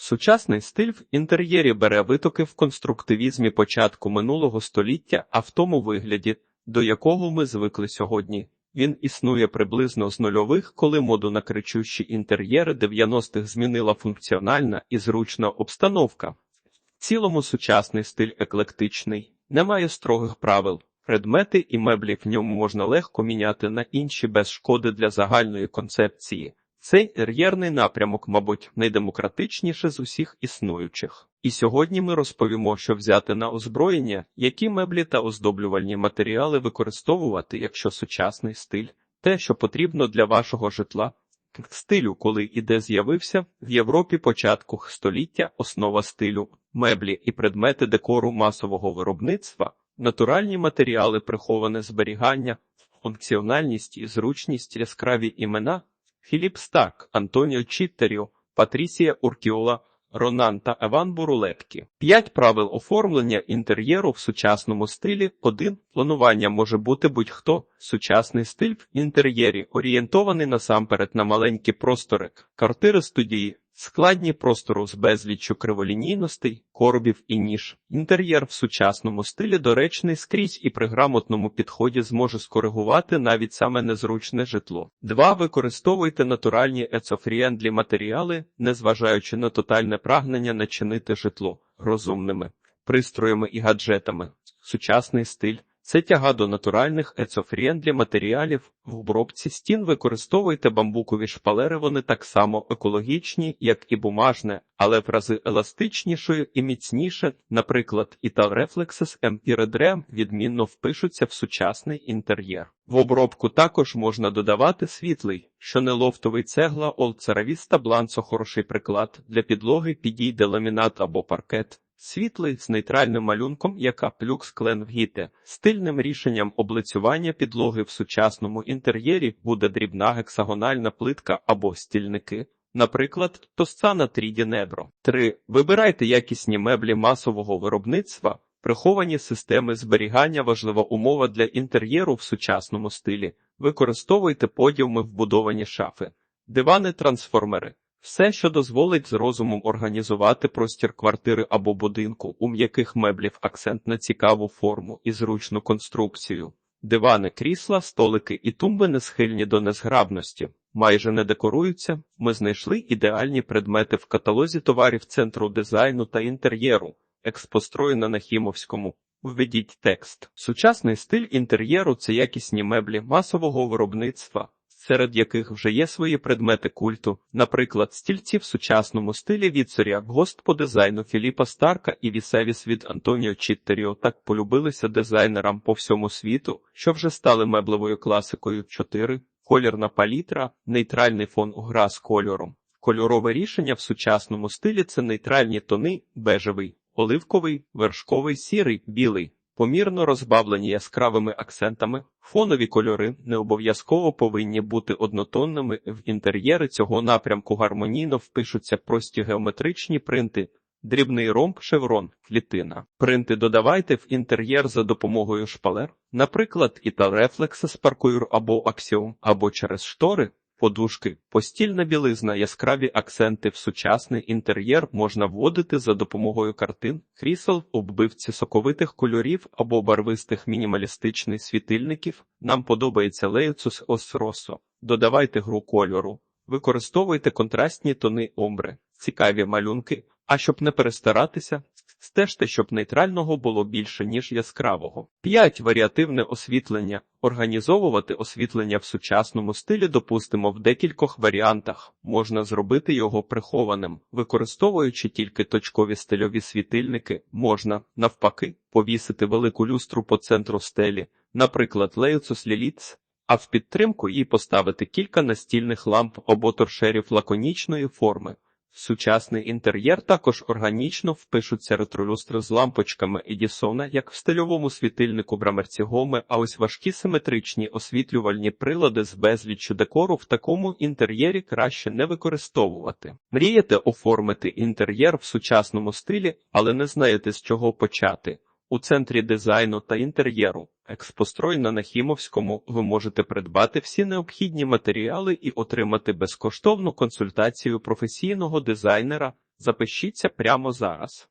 Сучасний стиль в інтер'єрі бере витоки в конструктивізмі початку минулого століття, а в тому вигляді, до якого ми звикли сьогодні. Він існує приблизно з нульових, коли моду на кричущі інтер'єри 90-х змінила функціональна і зручна обстановка. В цілому сучасний стиль еклектичний, немає строгих правил. Предмети і меблі в ньому можна легко міняти на інші без шкоди для загальної концепції. Цей інтер'єрний напрямок, мабуть, найдемократичніше з усіх існуючих. І сьогодні ми розповімо, що взяти на озброєння, які меблі та оздоблювальні матеріали використовувати, якщо сучасний стиль, те, що потрібно для вашого житла. Стилю, коли і де з'явився в Європі початку століття основа стилю, меблі і предмети декору масового виробництва, натуральні матеріали, приховане зберігання, функціональність і зручність, яскраві імена, Філіп Стак, Антоніо Чіттеріо, Патрісія Уркіола, Ронан та Еван Бурулеткі. П'ять правил оформлення інтер'єру в сучасному стилі. 1. Планування може бути будь-хто. Сучасний стиль в інтер'єрі орієнтований насамперед на маленькі простори, квартири студії, складні простору з безліччю криволінійностей, коробів і ніж. Інтер'єр в сучасному стилі доречний скрізь і при грамотному підході зможе скоригувати навіть саме незручне житло. 2. Використовуйте натуральні ецофріендлі матеріали, незважаючи на тотальне прагнення начинити житло розумними пристроями і гаджетами. Сучасний стиль це тяга до натуральних ецофріендлі матеріалів. В обробці стін використовуйте бамбукові шпалери, вони так само екологічні, як і бумажне, але в рази еластичнішою і міцніше, наприклад, Ital Reflexes Empire відмінно впишуться в сучасний інтер'єр. В обробку також можна додавати світлий, що не лофтовий цегла, олцеравіста бланцо хороший приклад для підлоги підійде ламінат або паркет. Світлий з нейтральним малюнком, яка плюкс клен вгіте. Стильним рішенням облицювання підлоги в сучасному інтер'єрі буде дрібна гексагональна плитка або стільники. Наприклад, Тоссана Тріді Небро. 3. Вибирайте якісні меблі масового виробництва. Приховані системи зберігання важлива умова для інтер'єру в сучасному стилі. Використовуйте подіуми вбудовані шафи, дивани-трансформери. Все, що дозволить з розумом організувати простір квартири або будинку, у м'яких меблів акцент на цікаву форму і зручну конструкцію. Дивани, крісла, столики і тумби не схильні до незграбності, майже не декоруються. Ми знайшли ідеальні предмети в каталозі товарів центру дизайну та інтер'єру, експострою на Нахімовському. Введіть текст. Сучасний стиль інтер'єру це якісні меблі масового виробництва серед яких вже є свої предмети культу, наприклад, стільці в сучасному стилі від Соряк Гост по дизайну Філіпа Старка і Вісевіс від Антоніо Чіттеріо так полюбилися дизайнерам по всьому світу, що вже стали меблевою класикою 4. Колірна палітра, нейтральний фон гра з кольором. Кольорове рішення в сучасному стилі це нейтральні тони, бежевий, оливковий, вершковий, сірий, білий помірно розбавлені яскравими акцентами, фонові кольори не обов'язково повинні бути однотонними. В інтер'єри цього напрямку гармонійно впишуться прості геометричні принти. Дрібний ромб, шеврон, клітина. Принти додавайте в інтер'єр за допомогою шпалер, наприклад, Ital Reflexes Parkour або Axiom, або через штори, подушки, постільна білизна, яскраві акценти в сучасний інтер'єр можна вводити за допомогою картин, крісел, оббивці соковитих кольорів або барвистих мінімалістичних світильників. Нам подобається Leicus Os Додавайте гру кольору, використовуйте контрастні тони омбри, цікаві малюнки. А щоб не перестаратися, стежте, щоб нейтрального було більше, ніж яскравого. 5. Варіативне освітлення. Організовувати освітлення в сучасному стилі допустимо в декількох варіантах. Можна зробити його прихованим, використовуючи тільки точкові стильові світильники, можна, навпаки, повісити велику люстру по центру стелі, наприклад, Леюцус Ліліц, а в підтримку їй поставити кілька настільних ламп або торшерів лаконічної форми. Сучасний інтер'єр також органічно впишуться ретролюстри з лампочками Едісона, як в стильовому світильнику брамерці Гоми, а ось важкі симетричні освітлювальні прилади з безліччю декору в такому інтер'єрі краще не використовувати. Мрієте оформити інтер'єр в сучасному стилі, але не знаєте з чого почати. У центрі дизайну та інтер'єру Експострой на Нахімовському ви можете придбати всі необхідні матеріали і отримати безкоштовну консультацію професійного дизайнера. Запишіться прямо зараз.